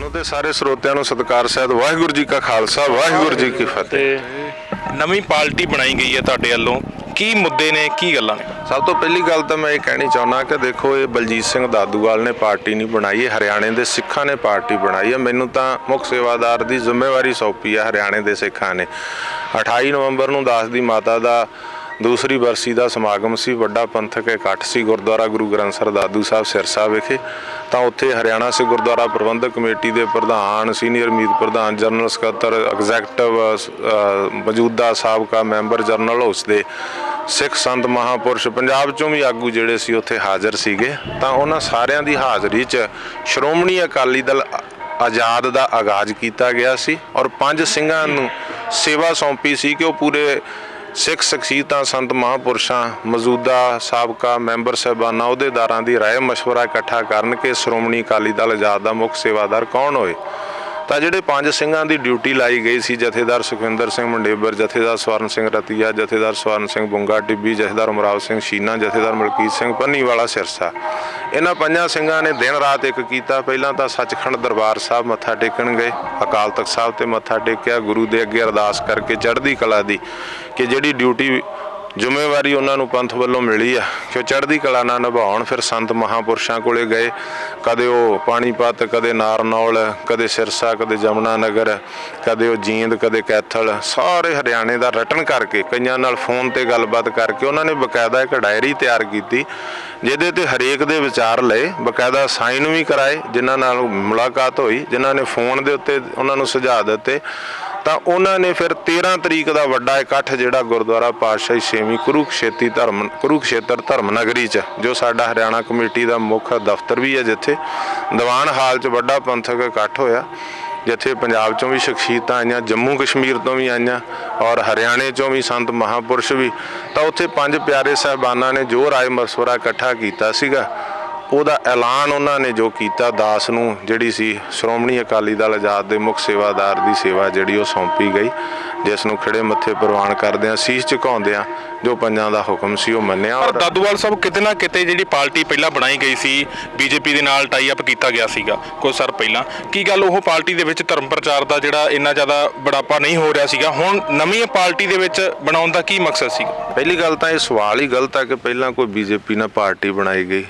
ਤੁਹਾਨੂੰ ਤੇ ਸਾਰੇ ਸਰੋਤਿਆਂ ਨੂੰ ਸਤਿਕਾਰ ਸਹਿਤ ਵਾਹਿਗੁਰੂ ਜੀ ਕਾ ਖਾਲਸਾ ਵਾਹਿਗੁਰੂ ਜੀ ਕੀ ਫਤਿਹ। ਨਵੀਂ ਪਾਰਟੀ ਬਣਾਈ ਗਈ ਹੈ ਤੁਹਾਡੇ ਵੱਲੋਂ। ਕੀ ਮੁੱਦੇ ਨੇ ਕੀ ਗੱਲਾਂ ਨੇ? ਸਭ ਤੋਂ ਪਹਿਲੀ ਗੱਲ ਤਾਂ ਮੈਂ ਇਹ ਕਹਿਣੀ ਚਾਹੁੰਦਾ ਕਿ ਦੇਖੋ ਇਹ ਬਲਜੀਤ ਸਿੰਘ ਦਾਦੂਵਾਲ ਨੇ ਪਾਰਟੀ ਨਹੀਂ ਬਣਾਈ ਇਹ ਹਰਿਆਣੇ ਦੇ ਸਿੱਖਾਂ ਨੇ ਪਾਰਟੀ ਬਣਾਈ ਹੈ। ਮੈਨੂੰ ਤਾਂ ਮੁੱਖ ਸੇਵਾਦਾਰ ਦੀ ਜ਼ਿੰਮੇਵਾਰੀ ਸੌਂਪੀ ਹੈ ਹਰਿਆਣੇ ਦੇ ਸਿੱਖਾਂ ਨੇ। 28 ਨਵੰਬਰ ਨੂੰ ਦਾਸ ਦੀ ਮਾਤਾ ਦਾ ਦੂਸਰੀ ਬਰਸੀ ਦਾ ਸਮਾਗਮ ਸੀ, ਵੱਡਾ ਪੰਥਕ ਇਕੱਠ ਸੀ, ਗੁਰਦੁਆਰਾ ਗੁਰੂ ਗ੍ਰੰਥ ਸਾਹਿਬ ਦਾਦੂ ਸਾਹਿਬ ਸਿਰਸਾ ਵਿਖੇ। ਤਾਂ ਉੱਥੇ ਹਰਿਆਣਾ ਸਿੱਖ ਗੁਰਦੁਆਰਾ ਪ੍ਰਬੰਧਕ ਕਮੇਟੀ ਦੇ ਪ੍ਰਧਾਨ, ਸੀਨੀਅਰ ਮੀਤ ਪ੍ਰਧਾਨ, ਜਨਰਲ ਸਕੱਤਰ, ਐਗਜ਼ੈਕਟਿਵ ਮੌਜੂਦਾ ਸਾਬਕਾ ਮੈਂਬਰ ਜਨਰਲ ਹਾਊਸ ਦੇ ਸਿੱਖ ਸੰਤ ਮਹਾਪੁਰਸ਼ ਪੰਜਾਬ ਚੋਂ ਵੀ ਆਗੂ ਜਿਹੜੇ ਸੀ ਉੱਥੇ ਹਾਜ਼ਰ ਸੀਗੇ। ਤਾਂ ਉਹਨਾਂ ਸਾਰਿਆਂ ਦੀ ਹਾਜ਼ਰੀ 'ਚ ਸ਼੍ਰੋਮਣੀ ਅਕਾਲੀ ਦਲ ਆਜ਼ਾਦ ਦਾ ਆਗਾਜ਼ ਕੀਤਾ ਗਿਆ ਸੀ ਔਰ ਪੰਜ ਸਿੰਘਾਂ ਨੂੰ ਸੇਵਾ ਸੌਂਪੀ ਸੀ ਕਿ ਉਹ ਪੂਰੇ ਸਿੱਖ ਸ਼ਖਸੀਅਤਾਂ, ਸੰਤ ਮਹਾਂਪੁਰਸ਼ਾਂ, ਮੌਜੂਦਾ ਸਾਬਕਾ ਮੈਂਬਰ ਸਾਹਿਬਾਨਾਂ, ਅਹੁਦੇਦਾਰਾਂ ਦੀ ਰਾਏ, ਮਸ਼ਵਰਾ ਇਕੱਠਾ ਕਰਨ ਕਿ ਸ਼੍ਰੋਮਣੀ ਅਕਾਲੀ ਦਲ ਆਜ਼ਾਦ ਦਾ ਮੁੱਖ ਸੇਵਾਦਾਰ ਕੌਣ ਹੋਏ? ਤਾਂ ਜਿਹੜੇ ਪੰਜ ਸਿੰਘਾਂ ਦੀ ਡਿਊਟੀ ਲਾਈ ਗਈ ਸੀ, ਜਥੇਦਾਰ ਸੁਖਵਿੰਦਰ ਸਿੰਘ ਮੰਡੇਬਰ, ਜਥੇਦਾਰ ਸਵਰਨ ਸਿੰਘ ਰਤੀਆ, ਜਥੇਦਾਰ ਸਵਰਨ ਸਿੰਘ ਬੁੰਗਾ ਟਿੱਬੀ, ਜਥੇਦਾਰ ਉਮਰਾਵ ਸਿੰਘ ਸ਼ੀਨਾ, ਜਥੇਦਾਰ ਮਲਕੀਤ ਸਿੰਘ ਪੰਨੀਵਾਲਾ ਸਿਰਸਾ। ਇਹਨਾਂ ਪੰਜਾਂ ਸਿੰਘਾਂ ਨੇ ਦਿਨ ਰਾਤ ਇੱਕ ਕੀਤਾ। ਪਹਿਲਾਂ ਤਾਂ ਸੱਚਖੰਡ ਦਰਬਾਰ ਸਾਹਿਬ ਮੱਥਾ ਟੇਕਣ ਗਏ। ਅਕਾਲ ਤਖਤ ਸਾਹਿਬ ਤੇ ਮੱਥਾ ਟੇਕਿਆ। ਗੁਰੂ ਦੇ ਅੱਗੇ ਅਰਦਾਸ ਕਰਕੇ ਚੜ੍ਹਦੀ ਕਲਾ ਦੀ ਕਿ ਜਿਹੜੀ ਡਿਊਟੀ ਜ਼ਿੰਮੇਵਾਰੀ ਉਹਨਾਂ ਨੂੰ ਪੰਥ ਵੱਲੋਂ ਮਿਲੀ ਆ ਕਿ ਉਹ ਚੜ੍ਹਦੀ ਕਲਾ ਨਾਲ ਨਿਭਾਉਣ। ਫਿਰ ਸੰਤ ਮਹਾਪੁਰਸ਼ਾਂ ਕੋਲੇ ਗਏ। ਕਦੇ ਉਹ ਪਾਣੀਪਤ, ਕਦੇ ਨਾਰਨੌਲ, ਕਦੇ ਸਿਰਸਾ, ਕਦੇ ਜਮਨਾ ਨਗਰ, ਕਦੇ ਉਹ ਜੀਂਦ, ਕਦੇ ਕੈਥਲ, ਸਾਰੇ ਹਰਿਆਣੇ ਦਾ ਰਟਨ ਕਰਕੇ ਕਈਆਂ ਨਾਲ ਫੋਨ ਤੇ ਗੱਲਬਾਤ ਕਰਕੇ ਉਹਨਾਂ ਨੇ ਬਕਾਇਦਾ ਇੱਕ ਡਾਇਰੀ ਤਿਆਰ ਕੀਤੀ, ਜਿਹਦੇ ਤੇ ਹਰੇਕ ਦੇ ਵਿਚਾਰ ਲਏ। ਬਕਾਇਦਾ ਸਾਈਨ ਵੀ ਕਰਾਏ, ਜਿਨ੍ਹਾਂ ਨਾਲ ਮੁਲਾਕਾਤ ਹੋਈ, ਜਿਨ੍ਹਾਂ ਨੇ ਫੋਨ ਦੇ ਉੱਤੇ ਉਹਨਾਂ ਨੂੰ ਸੁਝਾਅ ਦਿੱਤੇ। ਤਾਂ ਉਹਨਾਂ ਨੇ ਫਿਰ 13 ਤਰੀਕ ਦਾ ਵੱਡਾ ਇਕੱਠ ਜਿਹੜਾ ਗੁਰਦੁਆਰਾ ਪਾਤਸ਼ਾਹੀ ਛੇਵੀਂ ਕੁਰੂਕਸ਼ੇਤੀ ਧਰਮ, ਕੁਰੂਕਸ਼ੇਤਰ ਧਰਮ ਨਗਰੀ ਚ, ਜੋ ਸਾਡਾ ਹਰਿਆਣਾ ਕਮੇਟੀ ਦਾ ਮੁੱਖ ਦਫ਼ਤਰ ਵੀ ਹੈ ਜਿੱਥੇ ਦੀਵਾਨ ਹਾਲ ਚ ਵੱਡਾ ਪੰਥਕ ਇਕੱਠ ਹੋਇਆ, ਜਿੱਥੇ ਪੰਜਾਬ ਚੋਂ ਵੀ ਸ਼ਖਸੀਅਤਾਂ ਆਈਆਂ, ਜੰਮੂ ਕਸ਼ਮੀਰ ਤੋਂ ਵੀ ਆਈਆਂ ਔਰ ਹਰਿਆਣੇ ਚੋਂ ਵੀ ਸੰਤ ਮਹਾਪੁਰਸ਼ ਵੀ, ਤਾਂ ਉੱਥੇ ਪੰਜ ਪਿਆਰੇ ਸਾਹਿਬਾਨਾਂ ਨੇ ਜੋ ਰਾਏ ਮਸਵਰਾ ਇਕੱਠਾ ਕੀਤਾ ਸੀਗਾ। ਉਹਦਾ ਐਲਾਨ ਉਹਨਾਂ ਨੇ ਜੋ ਕੀਤਾ ਦਾਸ ਨੂੰ ਜਿਹੜੀ ਸੀ ਸ਼੍ਰੋਮਣੀ ਅਕਾਲੀ ਦਲ ਆਜ਼ਾਦ ਦੇ ਮੁੱਖ ਸੇਵਾਦਾਰ ਦੀ ਸੇਵਾ ਜਿਹੜੀ ਉਹ ਸੌਂਪੀ ਗਈ ਜਿਸ ਨੂੰ ਖੜੇ ਮੱਥੇ ਪ੍ਰਵਾਨ ਕਰਦਿਆਂ ਸੀਸ ਝੁਕਾਉਂਦਿਆਂ ਜੋ ਪੰਜਾਂ ਦਾ ਹੁਕਮ ਸੀ ਉਹ ਮੰਨਿਆ ਪਰ ਦਾਦੂਵਾਲ ਸਾਹਿਬ ਕਿਤੇ ਨਾ ਕਿਤੇ ਜਿਹੜੀ ਪਾਰਟੀ ਪਹਿਲਾਂ ਬਣਾਈ ਗਈ ਸੀ ਬੀਜੇਪੀ ਦੇ ਨਾਲ ਟਾਈ ਅਪ ਕੀਤਾ ਗਿਆ ਸੀਗਾ ਕੁਝ ਸਰ ਪਹਿਲਾਂ। ਕੀ ਗੱਲ ਉਹ ਪਾਰਟੀ ਦੇ ਵਿੱਚ ਧਰਮ ਪ੍ਰਚਾਰ ਦਾ ਜਿਹੜਾ ਇੰਨਾ ਜ਼ਿਆਦਾ ਬੜਾਪਾ ਨਹੀਂ ਹੋ ਰਿਹਾ ਸੀਗਾ ਹੁਣ ਨਵੀਂ ਪਾਰਟੀ ਦੇ ਵਿੱਚ ਬਣਾਉਣ ਦਾ ਕੀ ਮਕਸਦ ਸੀਗਾ? ਪਹਿਲੀ ਗੱਲ ਤਾਂ ਇਹ ਸਵਾਲ ਹੀ ਗਲਤ ਹੈ ਕਿ ਪਹਿਲਾਂ ਕੋਈ ਬੀਜੇਪੀ ਨਾਲ ਪਾਰਟੀ ਬਣਾਈ ਗਈ।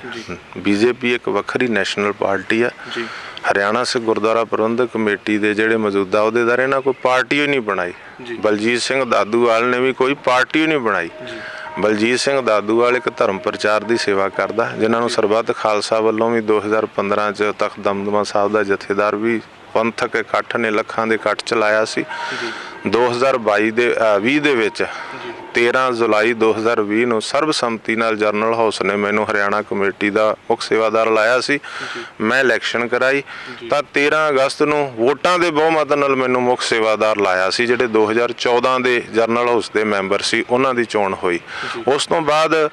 ਬੀਜੇਪੀ ਇੱਕ ਵੱਖਰੀ ਨੈਸ਼ਨਲ ਪਾਰਟੀ ਹੈ ਜੀ। ਹਰਿਆਣਾ ਸਿੱਖ ਗੁਰਦੁਆਰਾ ਪ੍ਰਬੰਧਕ ਕਮੇਟੀ ਦੇ ਜਿਹੜੇ ਮੌਜੂਦਾ ਅਹੁਦੇਦਾਰ ਇਹਨਾਂ ਕੋਈ ਪਾਰਟੀ ਹੀ ਨਹੀਂ ਬਣਾਈ। ਬਲਜੀਤ ਸਿੰਘ ਦਾਦੂਵਾਲ ਨੇ ਵੀ ਕੋਈ ਪਾਰਟੀ ਹੀ ਨਹੀਂ ਬਣਾਈ। ਬਲਜੀਤ ਸਿੰਘ ਦਾਦੂਵਾਲ ਇੱਕ ਧਰਮ ਪ੍ਰਚਾਰ ਦੀ ਸੇਵਾ ਕਰਦਾ ਜਿਨ੍ਹਾਂ ਨੂੰ ਸਰਬੱਤ ਖਾਲਸਾ ਵੱਲੋਂ ਵੀ 2015 ਚ ਤਖਤ ਦਮਦਮਾ ਸਾਹਿਬ ਦਾ ਜਥੇਦਾਰ ਵੀ ਪੰਥਕ ਇਕੱਠ ਨੇ ਲੱਖਾਂ ਦੇ ਇਕੱਠ ਚਲਾਇਆ ਸੀ। 2022 ਦੇ ਅ, 20 ਦੇ ਵਿੱਚ 13 ਜੁਲਾਈ 2020 ਨੂੰ ਸਰਬਸੰਮਤੀ ਨਾਲ ਜਰਨਲ ਹਾਊਸ ਨੇ ਮੈਨੂੰ ਹਰਿਆਣਾ ਕਮੇਟੀ ਦਾ ਮੁੱਖ ਸੇਵਾਦਾਰ ਲਾਇਆ ਸੀ। ਮੈਂ ਇਲੈਕਸ਼ਨ ਕਰਾਈ। ਤਾਂ 13 ਅਗਸਤ ਨੂੰ ਵੋਟਾਂ ਦੇ ਬਹੁਮਤ ਨਾਲ ਮੈਨੂੰ ਮੁੱਖ ਸੇਵਾਦਾਰ ਲਾਇਆ ਸੀ ਜਿਹੜੇ 2014 ਦੇ ਜਰਨਲ ਹਾਊਸ ਦੇ ਮੈਂਬਰ ਸੀ ਉਹਨਾਂ ਦੀ ਚੋਣ ਹੋਈ। ਉਸ ਤੋਂ ਬਾਅਦ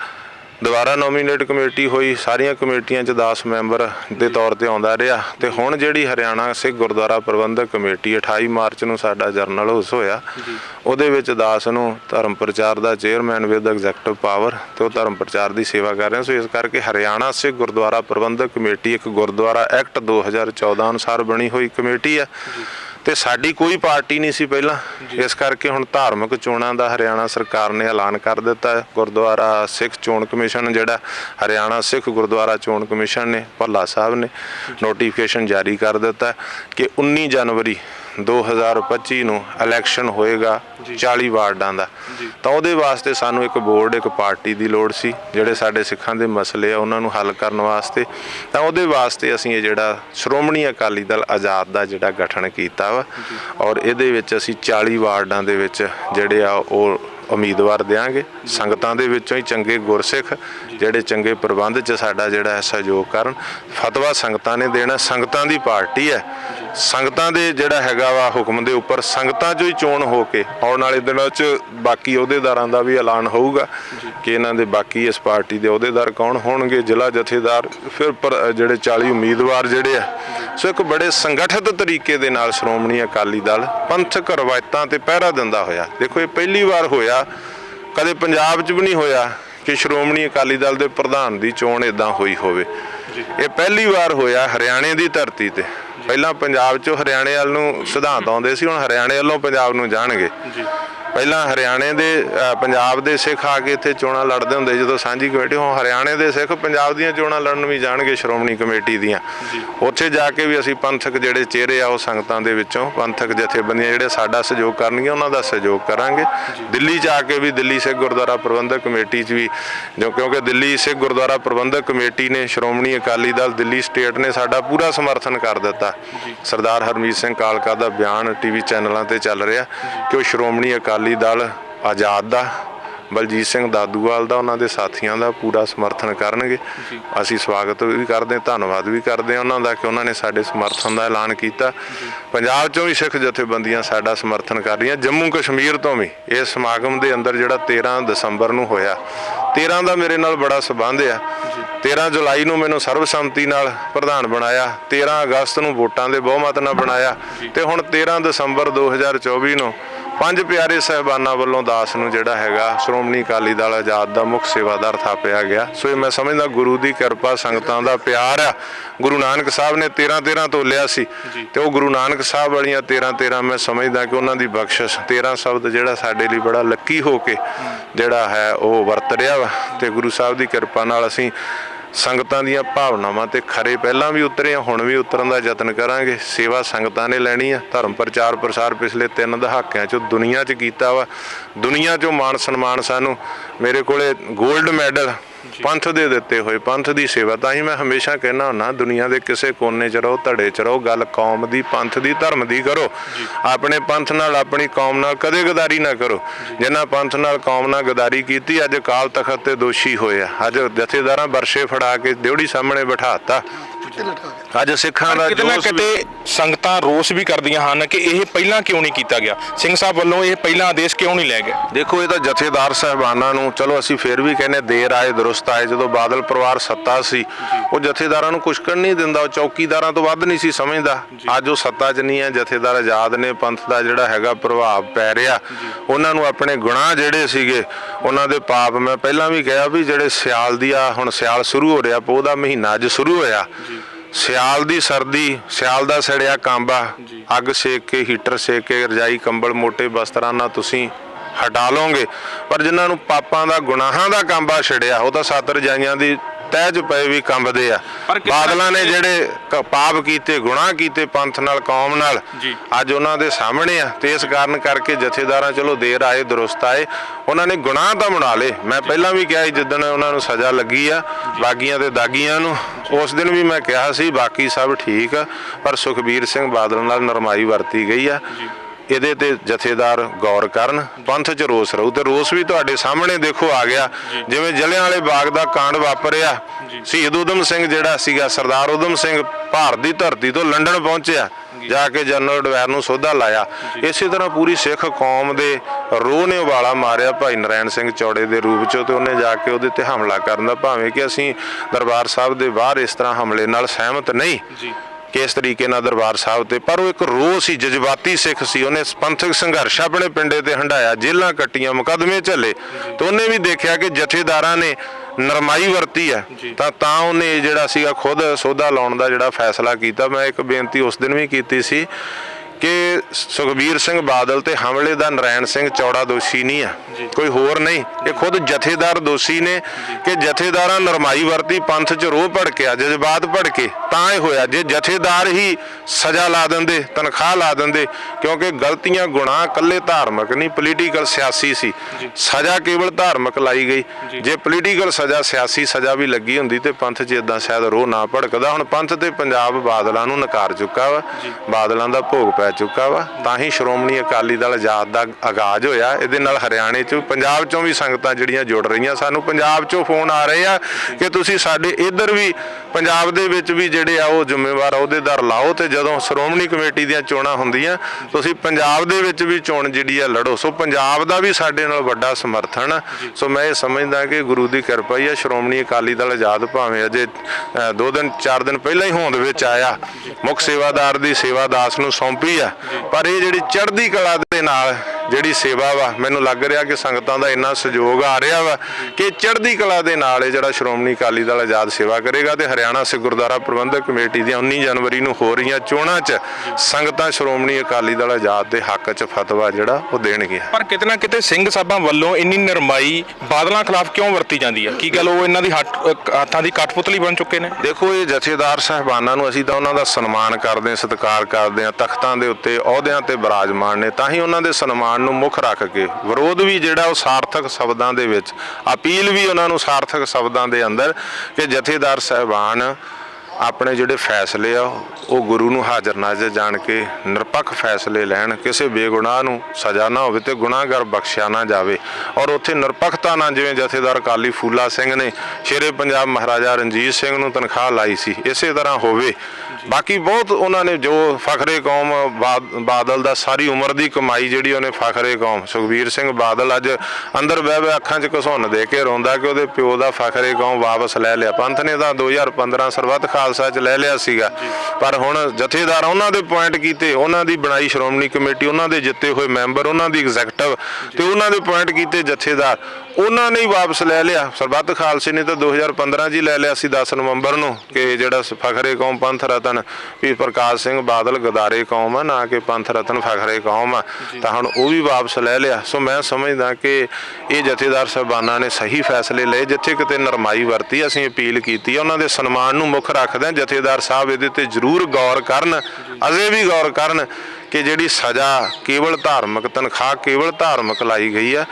ਦੁਬਾਰਾ ਨੋਮੀਨੇਟ ਕਮੇਟੀ ਹੋਈ ਸਾਰੀਆਂ ਕਮੇਟੀਆਂ 'ਚ 10 ਮੈਂਬਰ ਦੇ ਤੌਰ ਤੇ ਆਉਂਦਾ ਰਿਹਾ ਤੇ ਹੁਣ ਜਿਹੜੀ ਹਰਿਆਣਾ ਸਿੱਖ ਗੁਰਦੁਆਰਾ ਪ੍ਰਬੰਧਕ ਕਮੇਟੀ 28 ਮਾਰਚ ਨੂੰ ਸਾਡਾ ਜਰਨਲ ਹਾਊਸ ਹੋਇਆ ਉਹਦੇ ਵਿੱਚ 10 ਨੂੰ ਧਰਮ ਪ੍ਰਚਾਰ ਦਾ ਚੇਅਰਮੈਨ ਵਿਦ ਐਗਜ਼ੈਕਟਿਵ ਪਾਵਰ ਤੇ ਉਹ ਧਰਮ ਪ੍ਰਚਾਰ ਦੀ ਸੇਵਾ ਕਰ ਰਹੇ। ਸੋ ਇਸ ਕਰਕੇ ਹਰਿਆਣਾ ਸਿੱਖ ਗੁਰਦੁਆਰਾ ਪ੍ਰਬੰਧਕ ਕਮੇਟੀ ਇੱਕ ਗੁਰਦੁਆਰਾ ਐਕਟ 2014 ਅਨੁਸਾਰ ਬਣੀ ਹੋਈ ਕਮੇਟੀ ਹੈ ਤੇ ਸਾਡੀ ਕੋਈ ਪਾਰਟੀ ਨਹੀਂ ਸੀ ਪਹਿਲਾਂ। ਇਸ ਕਰਕੇ ਹੁਣ ਧਾਰਮਿਕ ਚੋਣਾਂ ਦਾ ਹਰਿਆਣਾ ਸਰਕਾਰ ਨੇ ਐਲਾਨ ਕਰ ਦਿੱਤਾ ਹੈ। ਗੁਰਦੁਆਰਾ ਸਿੱਖ ਚੋਣ ਕਮਿਸ਼ਨ ਜਿਹੜਾ ਹਰਿਆਣਾ ਸਿੱਖ ਗੁਰਦੁਆਰਾ ਚੋਣ ਕਮਿਸ਼ਨ ਨੇ ਭੱਲਾ ਸਾਹਿਬ ਨੇ ਨੋਟੀਫਿਕੇਸ਼ਨ ਜਾਰੀ ਕਰ ਦਿੱਤਾ ਕਿ 19 ਜਨਵਰੀ 2025 ਨੂੰ ਇਲੈਕਸ਼ਨ ਹੋਏਗਾ 40 ਵਾਰਡਾਂ ਦਾ। ਤਾਂ ਉਹਦੇ ਵਾਸਤੇ ਸਾਨੂੰ ਇੱਕ ਬੋਰਡ ਇੱਕ ਪਾਰਟੀ ਦੀ ਲੋੜ ਸੀ ਜਿਹੜੇ ਸਾਡੇ ਸਿੱਖਾਂ ਦੇ ਮਸਲੇ ਆ ਉਹਨਾਂ ਨੂੰ ਹੱਲ ਕਰਨ ਵਾਸਤੇ। ਤਾਂ ਉਹਦੇ ਵਾਸਤੇ ਅਸੀਂ ਇਹ ਜਿਹੜਾ ਸ਼੍ਰੋਮਣੀ ਅਕਾਲੀ ਦਲ ਆਜ਼ਾਦ ਦਾ ਜਿਹੜਾ ਗਠਨ ਕੀਤਾ ਵਾ ਔਰ ਇਹਦੇ ਵਿੱਚ ਅਸੀਂ 40 ਵਾਰਡਾਂ ਦੇ ਵਿੱਚ ਜਿਹੜੇ ਆ ਉਹ ਉਮੀਦਵਾਰ ਦੇਾਂਗੇ ਸੰਗਤਾਂ ਦੇ ਵਿੱਚੋਂ ਹੀ ਚੰਗੇ ਗੁਰਸਿੱਖ ਜਿਹੜੇ ਚੰਗੇ ਪ੍ਰਬੰਧ 'ਚ ਸਾਡਾ ਜਿਹੜਾ ਸਹਿਯੋਗ ਕਰਨ। ਫਤਵਾ ਸੰਗਤਾਂ ਨੇ ਦੇਣਾ ਸੰਗਤਾਂ ਦੀ ਪਾਰਟੀ ਹੈ। ਸੰਗਤਾਂ ਦੇ ਜਿਹੜਾ ਹੈਗਾ ਵਾ ਹੁਕਮ ਦੇ ਉੱਪਰ ਸੰਗਤਾਂ 'ਚੋਂ ਹੀ ਚੋਣ ਹੋ ਕੇ ਆਉਣ ਵਾਲੇ ਦਿਨਾਂ 'ਚ ਬਾਕੀ ਅਹੁਦੇਦਾਰਾਂ ਦਾ ਵੀ ਐਲਾਨ ਹੋਊਗਾ ਕਿ ਇਹਨਾਂ ਦੇ ਬਾਕੀ ਇਸ ਪਾਰਟੀ ਦੇ ਅਹੁਦੇਦਾਰ ਕੌਣ ਹੋਣਗੇ ਜ਼ਿਲ੍ਹਾ ਜਥੇਦਾਰ ਫਿਰ ਜਿਹੜੇ 40 ਉਮੀਦਵਾਰ ਜਿਹੜੇ ਆ। ਸੋ ਇੱਕ ਬੜੇ ਸੰਗਠਿਤ ਤਰੀਕੇ ਦੇ ਨਾਲ ਸ਼੍ਰੋਮਣੀ ਅਕਾਲੀ ਦਲ ਪੰਥਕ ਰਵਾਇਤਾਂ ਤੇ ਪਹਿਰਾ ਦਿੰਦਾ ਹੋਇਆ। ਦੇਖੋ ਇਹ ਪਹਿਲੀ ਵਾਰ ਹੋਇਆ ਕਦੇ ਪੰਜਾਬ 'ਚ ਵੀ ਨਹੀਂ ਹੋਇਆ ਕਿ ਸ਼੍ਰੋਮਣੀ ਅਕਾਲੀ ਦਲ ਦੇ ਪ੍ਰਧਾਨ ਦੀ ਚੋਣ ਇਦਾਂ ਹੋਈ ਹੋਵੇ। ਇਹ ਪਹਿਲੀ ਵਾਰ ਹੋਇਆ ਹਰਿਆਣੇ ਦੀ ਧਰਤੀ ਤੇ। ਪਹਿਲਾਂ ਪੰਜਾਬ 'ਚੋਂ ਹਰਿਆਣੇ ਵੱਲ ਨੂੰ ਸਿਧਾਂਤ ਆਉਂਦੇ ਸੀ, ਹੁਣ ਹਰਿਆਣੇ ਵੱਲੋਂ ਪੰਜਾਬ ਨੂੰ ਜਾਣਗੇ। ਜੀ। ਪਹਿਲਾਂ ਹਰਿਆਣੇ ਦੇ ਪੰਜਾਬ ਦੇ ਸਿੱਖ ਆ ਕੇ ਇੱਥੇ ਚੋਣਾਂ ਲੜਦੇ ਹੁੰਦੇ ਜਦੋਂ ਸਾਂਝੀ ਕਮੇਟੀ ਹੁਣ ਹਰਿਆਣੇ ਦੇ ਸਿੱਖ ਪੰਜਾਬ ਦੀਆਂ ਚੋਣਾਂ ਲੜਨ ਵੀ ਜਾਣਗੇ ਸ਼੍ਰੋਮਣੀ ਕਮੇਟੀ ਦੀਆਂ। ਉੱਥੇ ਜਾ ਕੇ ਵੀ ਅਸੀਂ ਪੰਥਕ ਜਿਹੜੇ ਚਿਹਰੇ ਆ ਉਹ ਸੰਗਤਾਂ ਦੇ ਵਿੱਚੋਂ ਪੰਥਕ ਜਥੇਬੰਦੀਆਂ ਜਿਹੜੇ ਸਾਡਾ ਸਹਿਯੋਗ ਕਰਨਗੀਆਂ ਉਹਨਾਂ ਦਾ ਸਹਿਯੋਗ ਕਰਾਂਗੇ। ਦਿੱਲੀ 'ਚ ਆ ਕੇ ਵੀ ਦਿੱਲੀ ਸਿੱਖ ਗੁਰਦੁਆਰਾ ਪ੍ਰਬੰਧਕ ਕਮੇਟੀ 'ਚ ਵੀ ਜੋ ਕਿਉਂਕਿ ਦਿੱਲੀ ਸਿੱਖ ਗੁਰਦੁਆਰਾ ਪ੍ਰਬੰਧਕ ਕਮੇਟੀ ਨੇ ਸ਼੍ਰੋਮਣੀ ਅਕਾਲੀ ਦਲ ਦਿੱਲੀ ਸਟੇਟ ਨੇ ਸਾਡਾ ਪੂਰਾ ਸਮਰਥਨ ਕਰ ਦਿੱਤਾ। ਸਰਦਾਰ ਹਰਮੀਤ ਸਿੰਘ ਕਾਲਕਾ ਦਾ ਬਿਆਨ ਟੀਵੀ ਚੈਨਲਾਂ ਤੇ ਚੱਲ ਰਿਹਾ ਕਿ ਉਹ ਸ਼੍ਰੋਮਣੀ ਅਕਾਲੀ ਦਲ ਆਜ਼ਾਦ ਦਾ ਬਲਜੀਤ ਸਿੰਘ ਦਾਦੂਵਾਲ ਦਾ ਉਹਨਾਂ ਦੇ ਸਾਥੀਆਂ ਦਾ ਪੂਰਾ ਸਮਰਥਨ ਕਰਨਗੇ। ਅਸੀਂ ਸਵਾਗਤ ਵੀ ਕਰਦੇ ਹਾਂ ਧੰਨਵਾਦ ਵੀ ਕਰਦੇ ਹਾਂ ਉਹਨਾਂ ਦਾ ਕਿ ਉਹਨਾਂ ਨੇ ਸਾਡੇ ਸਮਰਥਨ ਦਾ ਐਲਾਨ ਕੀਤਾ। ਪੰਜਾਬ ਚੋਂ ਵੀ ਸਿੱਖ ਜਥੇਬੰਦੀਆਂ ਸਾਡਾ ਸਮਰਥਨ ਕਰ ਰਹੀਆਂ ਜੰਮੂ ਕਸ਼ਮੀਰ ਤੋਂ ਵੀ ਇਸ ਸਮਾਗਮ ਦੇ ਅੰਦਰ ਜਿਹੜਾ 13 ਦਸੰਬਰ ਨੂੰ ਹੋਇਆ 13 ਦਾ ਮੇਰੇ ਨਾਲ ਬੜਾ ਸਬੰਧ ਆ। 13 ਜੁਲਾਈ ਨੂੰ ਮੈਨੂੰ ਸਰਬਸੰਮਤੀ ਨਾਲ ਪ੍ਰਧਾਨ ਬਣਾਇਆ 13 ਅਗਸਤ ਨੂੰ ਵੋਟਾਂ ਦੇ ਬਹੁਮਤ ਨਾਲ ਬਣਾਇਆ ਤੇ ਹੁਣ 13 ਦਸੰਬਰ 2024 ਨੂੰ ਪੰਜ ਪਿਆਰੇ ਸਹਿਬਾਨਾਂ ਵੱਲੋਂ ਦਾਸ ਨੂੰ ਜਿਹੜਾ ਹੈਗਾ ਸ਼੍ਰੋਮਣੀ ਅਕਾਲੀ ਦਲ ਆਜ਼ਾਦ ਦਾ ਮੁੱਖ ਸੇਵਾਦਾਰ ਥਾਪਿਆ ਗਿਆ। ਸੋ ਇਹ ਮੈਂ ਸਮਝਦਾ ਗੁਰੂ ਦੀ ਕਿਰਪਾ ਸੰਗਤਾਂ ਦਾ ਪਿਆਰ ਆ। ਗੁਰੂ ਨਾਨਕ ਸਾਹਿਬ ਨੇ 13 13 ਤੋਲਿਆ ਸੀ ਤੇ ਉਹ ਗੁਰੂ ਨਾਨਕ ਸਾਹਿਬ ਵਾਲੀਆਂ 13 13 ਮੈਂ ਸਮਝਦਾ ਕਿ ਉਹਨਾਂ ਦੀ ਬਖਸ਼ਿਸ਼ 13 ਸ਼ਬਦ ਜਿਹੜਾ ਸਾਡੇ ਲਈ ਬੜਾ ਲੱਕੀ ਹੋ ਕੇ ਜਿਹੜਾ ਹੈ ਉਹ ਵਰਤ ਰਿਹਾ ਵਾ। ਤੇ ਗੁਰੂ ਸਾਹਿਬ ਦੀ ਕਿਰਪਾ ਨਾਲ ਅਸੀਂ ਸੰਗਤਾਂ ਦੀਆਂ ਭਾਵਨਾਵਾਂ ਤੇ ਖਰੇ ਪਹਿਲਾਂ ਵੀ ਉਤਰੇ ਆ ਹੁਣ ਵੀ ਉਤਰਨ ਦਾ ਯਤਨ ਕਰਾਂਗੇ। ਸੇਵਾ ਸੰਗਤਾਂ ਨੇ ਲੈਣੀ ਆ। ਧਰਮ ਪ੍ਰਚਾਰ ਪ੍ਰਸਾਰ ਪਿਛਲੇ ਤਿੰਨ ਦਹਾਕਿਆਂ ਚੋਂ ਦੁਨੀਆ 'ਚ ਕੀਤਾ ਵਾ। ਦੁਨੀਆ 'ਚੋਂ ਮਾਣ ਸਨਮਾਨ ਸਾਨੂੰ ਮੇਰੇ ਕੋਲੇ 골ਡ ਮੈਡਲ ਪੰਥ ਦੇ ਦਿੱਤੇ ਹੋਏ ਪੰਥ ਦੀ ਸੇਵਾ ਤਾਂ ਹੀ ਮੈਂ ਹਮੇਸ਼ਾ ਕਹਿਣਾ ਹੁੰਨਾ ਦੁਨੀਆ ਦੇ ਕਿਸੇ ਕੋਨੇ 'ਚ ਰਹੋ ਧੜੇ 'ਚ ਰਹੋ ਗੱਲ ਕੌਮ ਦੀ ਪੰਥ ਦੀ ਧਰਮ ਦੀ ਕਰੋ। ਆਪਣੇ ਪੰਥ ਨਾਲ ਆਪਣੀ ਕੌਮ ਨਾਲ ਕਦੇ ਗਦਾਰੀ ਨਾ ਕਰੋ। ਜਿਨ੍ਹਾਂ ਪੰਥ ਨਾਲ ਕੌਮ ਨਾਲ ਗਦਾਰੀ ਕੀਤੀ ਅੱਜ ਕਾਲ ਤਖਤ ਤੇ ਦੋਸ਼ੀ ਹੋਏ ਆ। ਅੱਜ ਜਥੇਦਾਰਾਂ ਵਰਸ਼ੇ ਫੜਾ ਕੇ ਦਿਉੜੀ ਸਾਹਮਣੇ ਬਿਠਾਤਾ ਅੱਜ ਸਿੱਖਾਂ ਦਾ ਕਿਤੇ ਨਾ ਜੋਸ਼ ਵੀ- ਕਿਤੇ ਸੰਗਤਾਂ ਰੋਸ ਵੀ ਕਰਦੀਆਂ ਹਨ ਕਿ ਇਹ ਪਹਿਲਾਂ ਕਿਉਂ ਨਹੀਂ ਕੀਤਾ ਗਿਆ? ਸਿੰਘ ਸਾਹਿਬ ਵੱਲੋਂ ਇਹ ਪਹਿਲਾਂ ਆਦੇਸ਼ ਕਿਉਂ ਨਹੀਂ ਲੈ ਗਏ? ਦੇਖੋ ਇਹ ਤਾਂ ਜਥੇਦਾਰ ਸਹਿਬਾਨਾਂ ਨੂੰ ਚਲੋ ਅਸੀਂ ਫਿਰ ਵੀ ਕਹਿੰਦੇ ਦੇਰ ਆਏ ਦਰੁਸਤ ਆਏ ਜਦੋਂ ਬਾਦਲ ਪਰਿਵਾਰ ਸੱਤਾ ਸੀ ਉਹ ਜਥੇਦਾਰਾਂ ਨੂੰ ਕੁਛਕਣ ਨਹੀਂ ਦਿੰਦਾ ਉਹ ਚੌਕੀਦਾਰਾਂ ਤੋਂ ਵੱਧ ਨਹੀਂ ਸੀ ਸਮਝਦਾ। ਅੱਜ ਉਹ ਸੱਤਾ 'ਚ ਨਹੀਂ ਹੈ ਜਥੇਦਾਰ ਆਜ਼ਾਦ ਨੇ ਪੰਥ ਦਾ ਜਿਹੜਾ ਹੈਗਾ ਪ੍ਰਭਾਵ ਪੈ ਰਿਹਾ। ਉਹਨਾਂ ਨੂੰ ਆਪਣੇ ਗੁਨਾਹ ਜਿਹੜੇ ਸੀਗੇ ਉਹਨਾਂ ਦੇ ਪਾਪ ਮੈਂ ਪਹਿਲਾਂ ਵੀ ਕਿਹਾ ਵੀ ਜਿਹੜੇ ਸਿਆਲ ਦੀ ਆ ਹੁਣ ਸਿਆਲ ਸ਼ੁਰੂ ਹੋ ਰਿਹਾ ਪੋਹ ਦਾ ਮਹੀਨਾ ਅੱਜ ਸ਼ੁਰੂ ਹੋਇਆ। ਸਿਆਲ ਦੀ ਸਰਦੀ ਸਿਆਲ ਦਾ ਸੜਿਆ ਕਾਂਬਾ ਅੱਗ ਸੇਕ ਕੇ ਹੀਟਰ ਸੇਕ ਕੇ ਰਜਾਈ ਕੰਬਲ ਮੋٹے ਬਸਤਰਾਂ ਨਾਲ ਤੁਸੀਂ ਹਟਾ ਲਓਗੇ। ਪਰ ਜਿਨ੍ਹਾਂ ਨੂੰ ਪਾਪਾਂ ਦਾ ਗੁਨਾਹਾਂ ਦਾ ਕਾਂਬਾ ਛੜਿਆ ਉਹ ਤਾਂ ਸੱਤ ਰਜਾਈਆਂ ਦੀ ਤਹਿ 'ਚ ਪਏ ਵੀ ਕੰਬਦੇ ਆ। ਪਰ ਕਿਸ ਤਰ੍ਹਾਂ ਬਾਦਲਾਂ ਨੇ ਜਿਹੜੇ ਕ- ਪਾਪ ਕੀਤੇ ਗੁਨਾਹ ਕੀਤੇ ਪੰਥ ਨਾਲ ਕੌਮ ਨਾਲ ਜੀ। ਅੱਜ ਉਹਨਾਂ ਦੇ ਸਾਹਮਣੇ ਆ। ਤੇ ਇਸ ਕਾਰਨ ਕਰਕੇ ਜਥੇਦਾਰਾਂ ਚਲੋ ਦੇਰ ਆਏ ਦਰੁਸਤ ਆਏ। ਉਹਨਾਂ ਨੇ ਗੁਨਾਹ ਤਾਂ ਬਣਾ ਲਏ। ਮੈਂ ਪਹਿਲਾਂ ਵੀ ਕਿਹਾ ਸੀ ਜਿੱਦਣ ਉਹਨਾਂ ਨੂੰ ਸਜ਼ਾ ਲੱਗੀ ਆ ਬਾਗੀਆਂ ਤੇ ਦਾਗੀਆਂ ਨੂੰ ਉਸ ਦਿਨ ਵੀ ਮੈਂ ਕਿਹਾ ਸੀ ਬਾਕੀ ਸਭ ਠੀਕ ਆ। ਪਰ ਸੁਖਬੀਰ ਸਿੰਘ ਬਾਦਲ ਨਾਲ ਨਰਮਾਈ ਵਰਤੀ ਗਈ ਆ। ਇਹਦੇ ਤੇ ਜਥੇਦਾਰ ਗੌਰ ਕਰਨ ਪੰਥ 'ਚ ਰੋਸ ਰਹੂ। ਤੇ ਰੋਸ ਵੀ ਤੁਹਾਡੇ ਸਾਹਮਣੇ ਦੇਖੋ ਆ ਗਿਆ। ਜਿਵੇਂ ਜਲਿਆਂ ਵਾਲੇ ਬਾਗ ਦਾ ਕਾਂਡ ਵਾਪਰਿਆ। ਸ਼ਹੀਦ ਉਦਮ ਸਿੰਘ ਜਿਹੜਾ ਸੀਗਾ ਸਰਦਾਰ ਉਦਮ ਸਿੰਘ ਭਾਰਤ ਦੀ ਧਰਤੀ ਤੋਂ ਲੰਡਨ ਪਹੁੰਚਿਆ। ਜਾ। ਕੇ ਜਨਰਲ ਡਵੈਰ ਨੂੰ ਸੋਧਾ ਲਾਇਆ। ਇਸੇ ਤਰ੍ਹਾਂ ਪੂਰੀ ਸਿੱਖ ਕੌਮ ਦੇ ਰੋਹ ਨੇ ਉਬਾਲਾ ਮਾਰਿਆ ਭਾਈ ਨਰੈਣ ਸਿੰਘ ਚੌੜੇ ਦੇ ਰੂਪ 'ਚ ਤੇ ਉਹਨੇ ਜਾ ਕੇ ਉਹਦੇ ਤੇ ਹਮਲਾ ਕਰਨ ਦਾ ਭਾਵੇਂ ਕਿ ਅਸੀਂ ਦਰਬਾਰ ਸਾਹਿਬ ਦੇ ਬਾਹਰ ਇਸ ਤਰ੍ਹਾਂ ਹਮਲੇ ਨਾਲ ਸਹਿਮਤ ਨਹੀਂ। ਕਿਸ ਤਰੀਕੇ ਨਾਲ ਦਰਬਾਰ ਸਾਹਿਬ ਤੇ ਪਰ ਉਹ ਇੱਕ ਰੋਹ ਸੀ ਜਜ਼ਬਾਤੀ ਸਿੱਖ ਸੀ। ਉਹਨੇ ਪੰਥਕ ਸੰਘਰਸ਼ ਆਪਣੇ ਪਿੰਡੇ ਤੇ ਹੰਡਾਇਆ ਜੇਲਾਂ ਕੱਟੀਆਂ ਮੁਕੱਦਮੇ ਝੱਲੇ। ਤੇ ਉਹਨੇ ਵੀ ਦੇਖਿਆ ਕਿ ਜਥੇਦਾਰਾਂ ਨੇ ਨਰਮਾਈ ਵਰਤੀ ਆ ਤਾਂ ਤਾਂ ਉਹਨੇ ਜਿਹੜਾ ਸੀਗਾ ਖੁਦ ਸੋਧਾ ਲਾਉਣ ਦਾ ਜਿਹੜਾ ਫੈਸਲਾ ਕੀਤਾ। ਮੈਂ ਇੱਕ ਬੇਨਤੀ ਉਸ ਦਿਨ ਵੀ ਕੀਤੀ ਸੀ ਕਿ ਸੁਖਬੀਰ ਸਿੰਘ ਬਾਦਲ ਤੇ ਹਮਲੇ ਦਾ ਨਰੈਣ ਸਿੰਘ ਚੌੜਾ ਦੋਸ਼ੀ ਨਹੀਂ ਆ। ਕੋਈ ਹੋਰ ਨਹੀਂ। ਇਹ ਖੁਦ ਜਥੇਦਾਰ ਦੋਸ਼ੀ ਨੇ ਕਿ ਜਥੇਦਾਰਾਂ ਨਰਮਾਈ ਵਰਤੀ ਪੰਥ 'ਚ ਰੋਹ ਭੜਕਿਆ ਜਜ਼ਬਾਤ ਭੜਕੇ ਤਾਂ ਇਹ ਹੋਇਆ। ਜੇ ਜਥੇਦਾਰ ਹੀ ਸਜ਼ਾ ਲਾ ਦਿੰਦੇ ਤਨਖਾਹ ਲਾ ਦਿੰਦੇ ਕਿਉਂਕਿ ਗਲਤੀਆਂ ਗੁਨਾਹ ਕੱਲੇ ਧਾਰਮਿਕ ਨਹੀਂ ਪੋਲੀਟੀਕਲ ਸਿਆਸੀ ਸੀ। ਸਜ਼ਾ ਕੇਵਲ ਧਾਰਮਿਕ ਲਾਈ ਗਈ। ਜੇ। ਪੋਲੀਟੀਕਲ ਸਜ਼ਾ ਸਿਆਸੀ ਸਜ਼ਾ ਵੀ ਲੱਗੀ ਹੁੰਦੀ ਤੇ ਪੰਥ 'ਚ ਇਦਾਂ ਸ਼ਾਇਦ ਰੋਹ ਨਾ ਭੜਕਦਾ। ਹੁਣ ਪੰਥ ਤੇ ਪੰਜਾਬ ਬਾਦਲਾਂ ਨੂੰ ਨਕਾਰ ਚੁੱਕਾ ਵਾ। ਬਾਦਲਾਂ ਦਾ ਭੋਗ ਪੈ ਚੁੱਕਾ ਵਾ ਤਾਂ ਹੀ ਸ਼੍ਰੋਮਣੀ ਅਕਾਲੀ ਦਲ ਆਜ਼ਾਦ ਦਾ ਆਗਾਜ਼ ਹੋਇਆ। ਇਹਦੇ ਨਾਲ ਹਰਿਆਣੇ 'ਚ ਪੰਜਾਬ 'ਚੋਂ ਵੀ ਸੰਗਤਾਂ ਜਿਹੜੀਆਂ ਜੁੜ ਰਹੀਆਂ ਸਾਨੂੰ। ਪੰਜਾਬ 'ਚੋਂ ਫੋਨ ਆ ਰਹੇ ਆ ਕਿ ਤੁਸੀਂ ਸਾਡੇ ਇੱਧਰ ਵੀ ਪੰਜਾਬ ਦੇ ਵਿੱਚ ਵੀ ਜਿਹੜੇ ਆ ਉਹ ਜ਼ਿੰਮੇਵਾਰ ਅਹੁਦੇਦਾਰ ਲਾਓ ਤੇ ਜਦੋਂ ਸ਼੍ਰੋਮਣੀ ਕਮੇਟੀ ਦੀਆਂ ਚੋਣਾਂ ਹੁੰਦੀਆਂ ਤੁਸੀਂ ਪੰਜਾਬ ਦੇ ਵਿੱਚ ਵੀ ਚੋਣ ਜਿਹੜੀ ਆ ਲੜੋ। ਸੋ ਪੰਜਾਬ ਦਾ ਵੀ ਸਾਡੇ ਨਾਲ ਵੱਡਾ ਸਮਰਥਨ ਆ। ਸੋ ਮੈਂ ਇਹ ਸਮਝਦਾ ਕਿ ਗੁਰੂ ਦੀ ਕਿਰਪਾ ਹੀ ਆ ਸ਼੍ਰੋਮਣੀ ਅਕਾਲੀ ਦਲ ਆਜ਼ਾਦ ਭਾਵੇਂ ਅਜੇ ਅ, ਦੋ ਦਿਨ ਚਾਰ ਦਿਨ ਪਹਿਲਾਂ ਹੀ ਹੋਂਦ ਵਿੱਚ ਆਇਆ। ਮੁੱਖ ਸੇਵਾਦਾਰ ਦੀ ਸੇਵਾ ਦਾਸ ਨੂੰ ਸੌਂਪੀ ਆ। ਪਰ ਇਹ ਜਿਹੜੀ ਚੜ੍ਹਦੀ ਕਲਾ ਦੇ ਨਾਲ ਜਿਹੜੀ ਸੇਵਾ ਵਾ ਮੈਨੂੰ ਲੱਗ ਰਿਹਾ ਕਿ ਸੰਗਤਾਂ ਦਾ ਇੰਨਾ ਸਹਿਯੋਗ ਆ ਰਿਹਾ ਵਾ ਕਿ ਚੜ੍ਹਦੀ ਕਲਾ ਦੇ ਨਾਲ ਇਹ ਜਿਹੜਾ ਸ਼੍ਰੋਮਣੀ ਅਕਾਲੀ ਦਲ ਆਜ਼ਾਦ ਸੇਵਾ ਕਰੇਗਾ ਤੇ ਹਰਿਆਣਾ ਸਿੱਖ ਗੁਰਦੁਆਰਾ ਪ੍ਰਬੰਧਕ ਕਮੇਟੀ ਦੀਆਂ 19 ਜਨਵਰੀ ਨੂੰ ਹੋ ਰਹੀਆਂ ਚੋਣਾਂ 'ਚ ਸੰਗਤਾਂ ਸ਼੍ਰੋਮਣੀ ਅਕਾਲੀ ਦਲ ਆਜ਼ਾਦ ਦੇ ਹੱਕ 'ਚ ਫਤਵਾ ਜਿਹੜਾ ਉਹ ਦੇਣਗੇ ਪਰ ਕਿਤੇ ਨਾ ਕਿਤੇ ਸਿੰਘ ਸਾਹਿਬਾਂ ਵੱਲੋਂ ਇੰਨੀ ਨਰਮਾਈ ਬਾਦਲਾਂ ਖਿਲਾਫ ਕਿਉਂ ਵਰਤੀ ਜਾਂਦੀ ਹੈ ਕੀ ਗੱਲ ਉਹ ਇਹਨਾਂ ਦੀ ਹੱਥਾਂ ਦੀ ਕਠਪੁਤਲੀ ਬਣ ਚੁੱਕੇ ਨੇ? ਦੇਖੋ ਇਹ ਜਥੇਦਾਰ ਸਾਹਿਬਾਨਾਂ ਨੂੰ ਅਸੀਂ ਤਾਂ ਉਹਨਾਂ ਦਾ ਸਨਮਾਨ ਕਰਦੇ ਹਾਂ ਸਤਿਕਾਰ ਕਰਦੇ ਹਾਂ ਤਖਤਾਂ ਦੇ ਉੱਤੇ ਅਹੁਦਿਆਂ ਤੇ ਬਿਰਾਜਮਾਨ ਨੇ ਤਾਂ ਹੀ ਉਹਨਾਂ ਦੇ ਸਨਮਾਨ ਨੂੰ ਮੁੱਖ ਰੱਖ ਕੇ, ਵਿਰੋਧ ਵੀ ਜਿਹੜਾ ਉਹ ਸਾਰਥਕ ਸ਼ਬਦਾਂ ਦੇ ਵਿੱਚ, ਅਪੀਲ ਵੀ ਉਹਨਾਂ ਨੂੰ ਸਾਰਥਕ ਸ਼ਬਦਾਂ ਦੇ ਅੰਦਰ ਕਿ ਜਥੇਦਾਰ ਸਾਹਿਬਾਨ ਆਪਣੇ ਜਿਹੜੇ ਫੈਸਲੇ ਆ, ਉਹ ਗੁਰੂ ਨੂੰ ਹਾਜ਼ਰ ਨਾਜ਼ਰ ਜਾਣ ਕੇ ਨਿਰਪੱਖ ਫੈਸਲੇ ਲੈਣ, ਕਿਸੇ ਬੇਗੁਨਾਹ ਨੂੰ ਸਜ਼ਾ ਨਾ ਹੋਵੇ ਤੇ ਗੁਨਾਹਗਰ ਬਖਸ਼ਿਆ ਨਾ ਜਾਵੇ। ਔਰ ਉੱਥੇ ਨਿਰਪੱਖਤਾ ਨਾਲ ਜਿਵੇਂ ਜਥੇਦਾਰ ਕਾਲੀ ਫੂਲਾ ਸਿੰਘ ਨੇ ਸ਼ੇਰੇ ਪੰਜਾਬ ਮਹਾਰਾਜਾ ਰਣਜੀਤ ਸਿੰਘ ਨੂੰ ਤਨਖਾਹ ਲਾਈ ਸੀ, ਇਸੇ ਤਰ੍ਹਾਂ ਹੋਵੇ। ਬਾਕੀ ਬਹੁਤ ਉਹਨਾਂ ਨੇ ਜੋ ਫਖਰੇ ਕੌਮ ਬਾਦ- ਬਾਦਲ ਦਾ ਸਾਰੀ ਉਮਰ ਦੀ ਕਮਾਈ ਜਿਹੜੀ ਉਹਨੇ ਫਖਰੇ ਕੌਮ, ਸੁਖਬੀਰ ਸਿੰਘ ਬਾਦਲ ਅੱਜ ਅੰਦਰ ਬਹਿ ਬਹਿ ਅੱਖਾਂ 'ਚ ਘਸੁੰਨ ਦੇ ਕੇ ਰੋਂਦਾ ਕਿ ਉਹਦੇ ਪਿਓ ਦਾ ਫਖਰੇ ਕੌਮ ਵਾਪਸ ਲੈ ਲਿਆ। ਪੰਥ ਨੇ ਤਾਂ 2015 ਸਰਬੱਤ ਖਾਲਸਾ 'ਚ ਲੈ ਲਿਆ ਸੀਗਾ। ਪਰ ਹੁਣ ਜਥੇਦਾਰ ਉਹਨਾਂ ਦੇ ਪੁਆਇੰਟ ਕੀਤੇ ਉਹਨਾਂ ਦੀ ਬਣਾਈ ਸ਼੍ਰੋਮਣੀ ਕਮੇਟੀ ਉਹਨਾਂ ਦੇ ਜਿੱਤੇ ਹੋਏ ਮੈਂਬਰ ਉਹਨਾਂ ਦੀ ਐਗਜ਼ੈਕਟਿਵ ਤੇ ਉਹਨਾਂ ਦੇ ਪੁਆਇੰਟ ਕੀਤੇ ਜਥੇਦਾਰ। ਉਹਨਾਂ ਨੇ ਹੀ ਵਾਪਸ ਲੈ ਲਿਆ। ਸਰਬੱਤ ਖਾਲਸੇ ਨੇ ਤਾਂ 2015 'ਚ ਹੀ ਲੈ ਲਿਆ ਸੀ 10 ਨਵੰਬਰ ਨੂੰ ਕਿ ਜਿਹੜਾ ਫਖਰੇ ਕੌਮ ਪੰਥ ਰਤਨ ਵੀ ਪ੍ਰਕਾਸ਼ ਸਿੰਘ ਬਾਦਲ ਗਦਾਰੇ ਕੌਮ ਆ ਨਾ ਕਿ ਪੰਥ ਰਤਨ ਫਖਰੇ ਕੌਮ ਆ ਤਾਂ ਹੁਣ ਉਹ ਵੀ ਵਾਪਸ ਲੈ ਲਿਆ। ਸੋ ਮੈਂ ਸਮਝਦਾ ਕਿ ਇਹ ਜਥੇਦਾਰ ਸਾਹਿਬਾਨਾਂ ਨੇ ਸਹੀ ਫੈਸਲੇ ਲਏ ਜਿੱਥੇ ਕਿਤੇ ਨਰਮਾਈ ਵਰਤੀ ਅਸੀਂ ਅਪੀਲ ਕੀਤੀ ਆ ਉਹਨਾਂ ਦੇ ਸਨਮਾਨ ਨੂੰ ਮੁੱਖ ਰੱਖਦੇ ਜਥੇਦਾਰ ਸਾਹਿਬ ਇਹਦੇ ਤੇ ਜ਼ਰੂਰ ਗੌਰ ਕਰਨ ਅਜੇ ਵੀ ਗੌਰ ਕਰਨ। ਕਿ ਜਿਹੜੀ ਸਜ਼ਾ ਕੇਵਲ ਧਾਰਮਿਕ ਤਨਖਾਹ ਕੇਵਲ ਧਾਰਮਿਕ ਲਾਈ ਗਈ ਆ।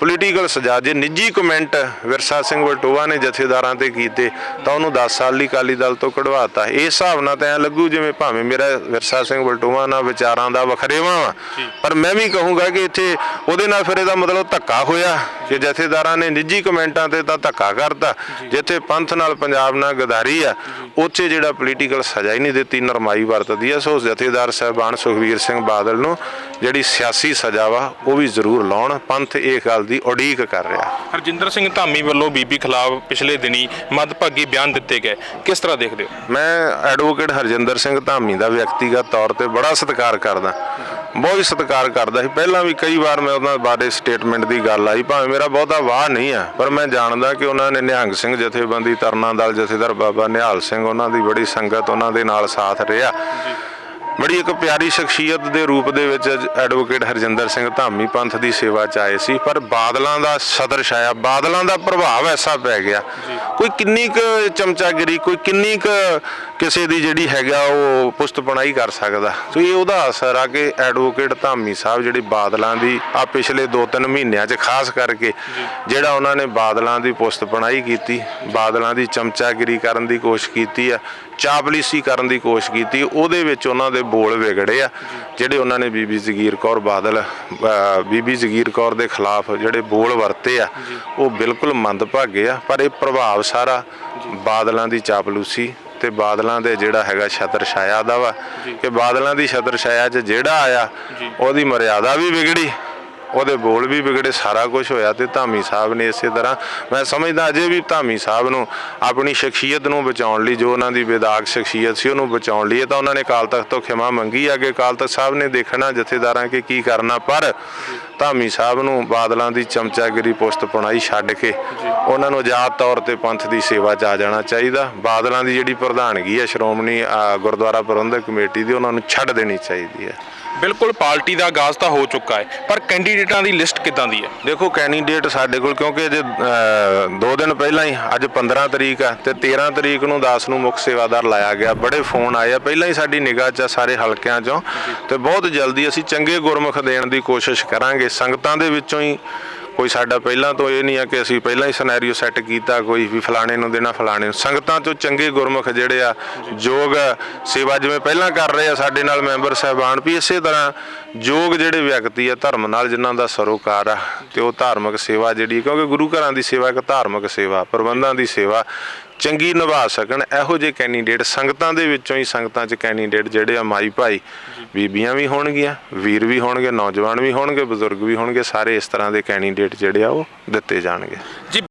ਪੋਲੀਟੀਕਲ ਸਜ਼ਾ ਜੇ ਨਿੱਜੀ ਕਮੈਂਟ ਵਿਰਸਾ ਸਿੰਘ ਵਲਟੋਆ ਨੇ ਜਥੇਦਾਰਾਂ ਤੇ ਕੀਤੇ ਤਾਂ ਉਹਨੂੰ 10 ਸਾਲ ਲਈ ਕਾਲੀ ਦਲ ਤੋਂ ਕਢਵਾਤਾ। ਇਸ ਹਿਸਾਬ ਨਾਲ ਤਾਂ ਲੱਗੂ ਜਿਵੇਂ ਭਾਵੇਂ ਮੇਰਾ ਵਿਰਸਾ ਸਿੰਘ ਵਲਟੋਆ ਨਾਲ ਵਿਚਾਰਾਂ ਦਾ ਵਖਰੇਵਾ ਵਾ। ਪਰ ਮੈਂ ਵੀ ਕਹੂੰਗਾ ਕਿ ਇੱਥੇ ਉਹਦੇ ਨਾਲ ਫਿਰ ਇਹਦਾ ਮਤਲਬ ਧੱਕਾ ਹੋਇਆ। ਕਿ ਜਥੇਦਾਰਾਂ ਨੇ ਨਿੱਜੀ ਕਮੈਂਟਾਂ ਤੇ ਤਾਂ ਧੱਕਾ ਕਰਤਾ। ਜਿੱਥੇ ਪੰਥ ਨਾਲ ਪੰਜਾਬ ਨਾਲ ਗਦਾਰੀ ਆ ਉੱਥੇ ਜਿਹੜਾ ਪੋਲੀਟੀਕਲ ਸਜ਼ਾ ਹੀ ਨਹੀਂ ਦਿੱਤੀ ਨਰਮਾਈ ਵਰਤਦੀ ਆ। ਸੋ ਜਥੇਦਾਰ ਸਾਹਿਬਾਨ ਸੁਖਵੀਰ ਸਿੰਘ ਬਾਦਲ ਨੂੰ ਜਿਹੜੀ ਸਿਆਸੀ ਸਜ਼ਾ ਵਾ ਉਹ ਵੀ ਜ਼ਰੂਰ ਲਾਉਣ। ਪੰਥ ਇਹ ਗੱਲ ਦੀ ਉਡੀਕ ਕਰ ਰਿਹਾ। ਹਰਜਿੰਦਰ ਸਿੰਘ ਧਾਮੀ ਵੱਲੋਂ ਬੀਬੀ ਖਿਲਾਫ ਪਿਛਲੇ ਦਿਨੀ ਮੱਦਭਾਗੀ ਬਿਆਨ ਦਿੱਤੇ ਗਏ। ਕਿਸ ਤਰ੍ਹਾਂ ਦੇਖਦੇ ਹੋ? ਮੈਂ ਐਡਵੋਕੇਟ ਹਰਜਿੰਦਰ ਸਿੰਘ ਧਾਮੀ ਦਾ ਵਿਅਕਤੀਗਤ ਤੌਰ ਤੇ ਬੜਾ ਸਤਿਕਾਰ ਕਰਦਾ। ਬਹੁਤ ਹੀ ਸਤਿਕਾਰ ਕਰਦਾ ਸੀ। ਪਹਿਲਾਂ ਵੀ ਕਈ ਵਾਰ ਮੈਂ ਉਹਨਾਂ ਬਾਰੇ ਸਟੇਟਮੈਂਟ ਦੀ ਗੱਲ ਆਈ। ਭਾਵੇਂ ਮੇਰਾ ਬਹੁਤਾ ਵਾਹ ਨਹੀਂ ਆ ਪਰ ਮੈਂ ਜਾਣਦਾ ਕਿ ਉਹਨਾਂ ਨੇ ਨਿਹੰਗ ਸਿੰਘ ਜਥੇਬੰਦੀ ਤਰਨਾ ਦਲ ਜਥੇਦਾਰ ਬਾਬਾ ਨਿਹਾਲ ਸਿੰਘ ਉਹਨਾਂ ਦੀ ਬੜੀ ਸੰਗਤ ਉਹਨਾਂ ਦੇ ਨਾਲ ਸਾਥ ਰਿਹਾ। ਬੜੀ ਇੱਕ ਪਿਆਰੀ ਸ਼ਖਸੀਅਤ ਦੇ ਰੂਪ ਦੇ ਵਿੱਚ ਐਡਵੋਕੇਟ ਹਰਜਿੰਦਰ ਸਿੰਘ ਧਾਮੀ ਪੰਥ ਦੀ ਸੇਵਾ ਚ ਆਏ ਸੀ ਪਰ ਬਾਦਲਾਂ ਦਾ ਸਦਰ ਛਾਇਆ ਬਾਦਲਾਂ ਦਾ ਪ੍ਰਭਾਵ ਐਸਾ ਪੈ ਗਿਆ। ਕੋਈ ਕਿੰਨੀ ਕੁ ਚਮਚਾਗਿਰੀ ਕੋਈ ਕਿੰਨੀ ਕੁ ਕਿਸੇ ਦੀ ਜਿਹੜੀ ਹੈਗਾ ਉਹ ਪੁਸ਼ਤਪਣਾਈ ਕਰ ਸਕਦਾ? ਸੋ ਇਹ ਉਹਦਾ ਅਸਰ ਆ ਕਿ ਐਡਵੋਕੇਟ ਧਾਮੀ ਸਾਹਿਬ ਜਿਹੜੀ ਬਾਦਲਾਂ ਦੀ ਆ ਪਿਛਲੇ 2-3 ਮਹੀਨਿਆਂ 'ਚ ਖਾਸ ਕਰਕੇ ਜਿਹੜਾ ਉਹਨਾਂ ਨੇ ਬਾਦਲਾਂ ਦੀ ਪੁਸ਼ਤਪਣਾਈ ਕੀਤੀ ਬਾਦਲਾਂ ਦੀ ਚਮਚਾਗਿਰੀ ਕਰਨ ਦੀ ਕੋਸ਼ਿਸ਼ ਕੀਤੀ ਆ ਚਾਪਲੀਸੀ ਕਰਨ ਦੀ ਕੋਸ਼ਿਸ਼ ਕੀਤੀ ਉਹਦੇ ਵਿੱਚ ਉਹਨਾਂ ਦੇ ਬੋਲ ਵਿਗੜੇ ਆ। ਜਿਹੜੇ ਉਹਨਾਂ ਨੇ ਬੀਬੀ ਜਗੀਰ ਕੌਰ ਬਾਦਲ ਬੀਬੀ ਜਗੀਰ ਕੌਰ ਦੇ ਖਿਲਾਫ ਜਿਹੜੇ ਬੋਲ ਵਰਤੇ ਆ ਉਹ ਬਿਲਕੁਲ ਮੰਦਭਾਗੇ ਆ। ਪਰ ਇਹ ਪ੍ਰਭਾਵ ਸਾਰਾ ਬਾਦਲਾਂ ਦੀ ਚਾਪਲੂਸੀ ਤੇ ਬਾਦਲਾਂ ਦੇ ਜਿਹੜਾ ਹੈਗਾ ਛਤਰ ਛਾਇਆ ਦਾ ਵਾ ਕਿ ਬਾਦਲਾਂ ਦੀ ਛਤਰ ਛਾਇਆ 'ਚ ਜਿਹੜਾ ਆਇਆ ਉਹਦੀ ਮਰਿਆਦਾ ਵੀ ਵਿਗੜੀ। ਉਹਦੇ ਬੋਲ ਵੀ ਵਿਗੜੇ, ਸਾਰਾ ਕੁਝ ਹੋਇਆ ਤੇ ਧਾਮੀ ਸਾਹਿਬ ਨੇ ਇਸੇ ਤਰ੍ਹਾਂ। ਮੈਂ ਸਮਝਦਾ ਅਜੇ ਵੀ ਧਾਮੀ ਸਾਹਿਬ ਨੂੰ ਆਪਣੀ ਸ਼ਖਸੀਅਤ ਨੂੰ ਬਚਾਉਣ ਲਈ, ਜੋ ਉਹਨਾਂ ਦੀ ਵਿਦਾਗ ਸ਼ਖਸੀਅਤ ਸੀ, ਉਹਨੂੰ ਬਚਾਉਣ ਲਈ। ਇਹ ਤਾਂ ਉਹਨਾਂ ਨੇ ਕਾਲ ਤਖਤ ਤੋਂ ਖਿਮਾ ਮੰਗੀ ਆ ਕਿ ਅਕਾਲ ਤਖਤ ਸਾਹਿਬ ਨੇ ਦੇਖਣਾ ਜਥੇਦਾਰਾਂ ਕਿ ਕੀ ਕਰਨਾ, ਪਰ ਧਾਮੀ ਸਾਹਿਬ ਨੂੰ ਬਾਦਲਾਂ ਦੀ ਚਮਚਾਗਿਰੀ ਪੁਸਤ ਪੁਣਾਈ ਛੱਡ ਕੇ ਉਹਨਾਂ ਨੂੰ ਆਜ਼ਾਦ ਤੌਰ ਤੇ ਪੰਥ ਦੀ ਸੇਵਾ 'ਚ ਆ ਜਾਣਾ ਚਾਹੀਦਾ। ਬਾਦਲਾਂ ਦੀ ਜਿਹੜੀ ਪ੍ਰਧਾਨਗੀ ਹੈ ਸ਼੍ਰੋਮਣੀ ਗੁਰਦੁਆਰਾ ਪ੍ਰਬੰਧਕ ਕਮੇਟੀ ਦੀ ਉਹਨਾਂ ਨੂੰ ਛੱਡ ਦੇਣੀ ਚਾਹੀਦੀ ਹੈ। ਬਿਲਕੁਲ ਪਾਰਟੀ ਦਾ ਆਗਾਜ਼ ਤਾਂ ਹੋ ਚੁੱਕਾ ਹੈ ਪਰ ਕੈਂਡੀਡੇਟਾਂ ਦੀ ਲਿਸਟ ਕਿੱਦਾਂ ਦੀ ਹੈ? ਦੇਖੋ ਕੈਂਡੀਡੇਟ ਸਾਡੇ ਕੋਲ ਕਿਉਂਕਿ ਅਜੇ 2 ਦਿਨ ਪਹਿਲਾਂ ਹੀ ਅੱਜ 15 ਤਰੀਕ ਆ ਤੇ 13 ਤਰੀਕ ਨੂੰ 10 ਨੂੰ ਮੁੱਖ ਸੇਵਾਦਾਰ ਲਾਇਆ ਗਿਆ। ਬੜੇ ਫੋਨ ਆਏ ਆ ਪਹਿਲਾਂ ਹੀ ਸਾਡੀ ਨਿਗਾਹ 'ਚ ਸਾਰੇ ਹਲਕਿਆਂ 'ਚੋਂ ਤੇ ਬਹੁਤ ਜਲਦੀ ਅਸੀਂ ਚੰਗੇ ਗੁਰਮੁਖ ਦੇਣ ਦੀ ਕੋਸ਼ਿਸ਼ ਕਰਾਂਗੇ। ਸੰਗਤਾਂ ਦੇ ਵਿੱਚੋਂ ਹੀ ਕੋਈ ਸਾਡਾ ਪਹਿਲਾਂ ਤੋਂ ਇਹ ਨਹੀਂ ਆ ਕਿ ਅਸੀਂ ਪਹਿਲਾਂ ਹੀ ਸਿਨੈਰੀਓ ਸੈੱਟ ਕੀਤਾ, ਕੋਈ ਵੀ ਫਲਾਣੇ ਨੂੰ ਦੇਣਾ, ਫਲਾਣੇ ਨੂੰ। ਸੰਗਤਾਂ ਤੋਂ ਚੰਗੇ ਗੁਰਮੁਖ ਜਿਹੜੇ ਆ ਯੋਗ ਸੇਵਾ ਜਿਵੇਂ ਪਹਿਲਾਂ ਕਰ ਰਹੇ ਆ, ਸਾਡੇ ਨਾਲ ਮੈਂਬਰ ਸਾਹਿਬਾਨ ਵੀ ਇਸੇ ਤਰ੍ਹਾਂ ਯੋਗ ਜਿਹੜੇ ਵਿਅਕਤੀ ਆ, ਧਰਮ ਨਾਲ ਜਿਨ੍ਹਾਂ ਦਾ ਸਰੋਕਾਰ ਆ, ਤੇ ਉਹ ਧਾਰਮਿਕ ਸੇਵਾ ਜਿਹੜੀ, ਕਿਉਂਕਿ ਗੁਰੂ ਘਰਾਂ ਦੀ ਸੇਵਾ ਇੱਕ ਧਾਰਮਿਕ ਸੇਵਾ, ਪ੍ਰਬੰਧਾਂ ਦੀ ਸੇਵਾ ਚੰਗੀ ਨਿਭਾ ਸਕਣ। ਇਹੋ ਜਿਹੇ ਕੈਂਡੀਡੇਟ ਸੰਗਤਾਂ ਦੇ ਵਿੱਚੋਂ ਹੀ ਸੰਗਤਾਂ 'ਚ ਕੈਂਡੀਡੇਟ ਜਿਹੜੇ ਆ ਮਾਈ ਭਾਈ ਬੀਬੀਆਂ ਵੀ ਹੋਣਗੀਆਂ ਵੀਰ ਵੀ ਹੋਣਗੇ ਨੌਜਵਾਨ ਵੀ ਹੋਣਗੇ ਬਜ਼ੁਰਗ ਵੀ ਹੋਣਗੇ ਸਾਰੇ ਇਸ ਤਰ੍ਹਾਂ ਦੇ ਕੈਂਡੀਡੇਟ ਜਿਹੜੇ ਆ ਉਹ ਦਿੱਤੇ ਜਾਣਗੇ। ਜੀ